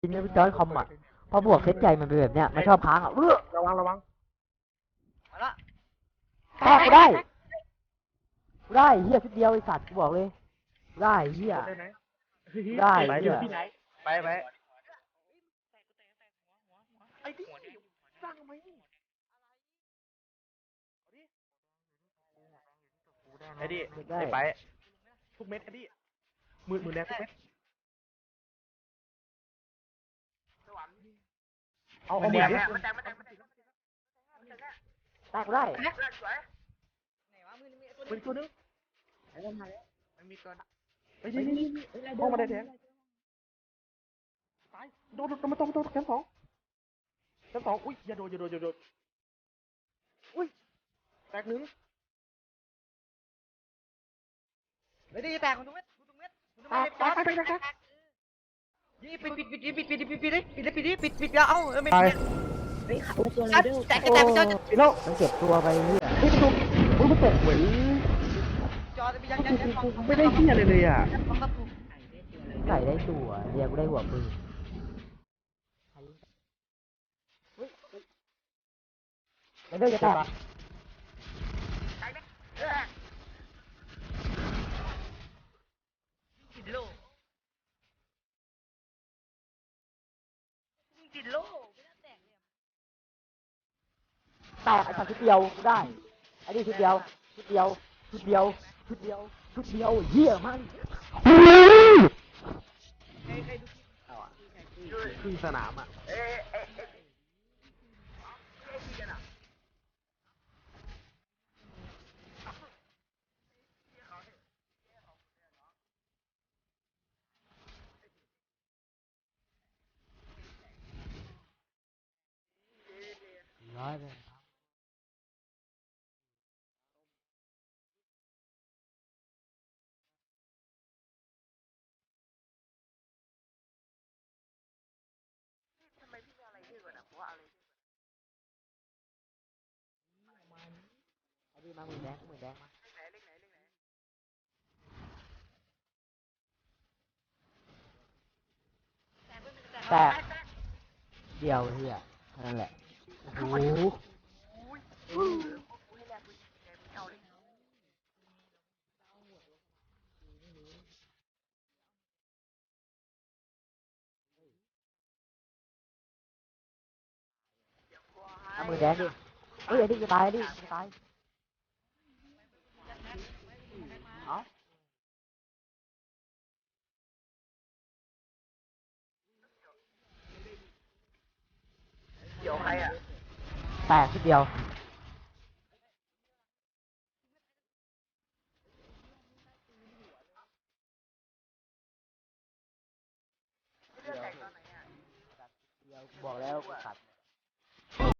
จริงนะพี่จอยคอมอะพอบวกเซตใจมันเป็นแบบเนี้ยมันชอบพังอะเออระวังระวังมาละแตกกูได้กูได้เฮียชุดเดียวไอสัตว์กูบอกเลยกูได้เฮียได้ไหมได้ไปเหี้เดี๋ยวยที่ไหนไปไปไอ้ที่สร้างไหมไอ้ดิไอ้ไปทุกเม็ดไอ้ดิมือมือแดงทุกเม็ด เอาเอามือดิแตกกูได้ไหนวะมือมีตัวมืนึองตัวนึงมันมีตัวไอ้นี่นี่นี่ห้องมาได้แทงตายโดนโดนมาตรงตรงชั้นสองชั้นสองอุ้ยอย่าโดนอย่าโดนอย่าโดนอุ้ยแตกหนึ่งไม่ได้แตกคนตรงเม็ดคนตรงเม็ดคนตรงแตเม็กดแตกแตกแตก แตกยี่ปิดปิดปิดปิดปิดปิดปิดปิดปิดปิดปิดปิดปิดเอ้าไม่ตายเฮ้ยขาตัวไรแตกเดอร์แตกแตกจออีกแล้วมันเก็บตัวไปเฮียเฮ้ยมันถูกอุ้ยมันตกเว้ยจอยังยังยังไม่ได้เหี้ยเลยเลยอะใส่ได้ตัวเรียกได้หัวปืนไม่ได้จะแตกติ ติดโลแตกไอ้สัตว์ชุดเดียวได้ไอ้นี่ชุดเดียวชุดเดียวชุดเดียวชุดเดียวชุดเดียวเฮียมันคือสนามอะร้ đi ba mười đạn có mười đạn mà ta giàu thì à nên là Ủa. mười đạn đi. Ủa vậy đi cho tài đi, cho tài. อเดี๋ยวใครอะ แตกทีเดียวบอกแล้วขัด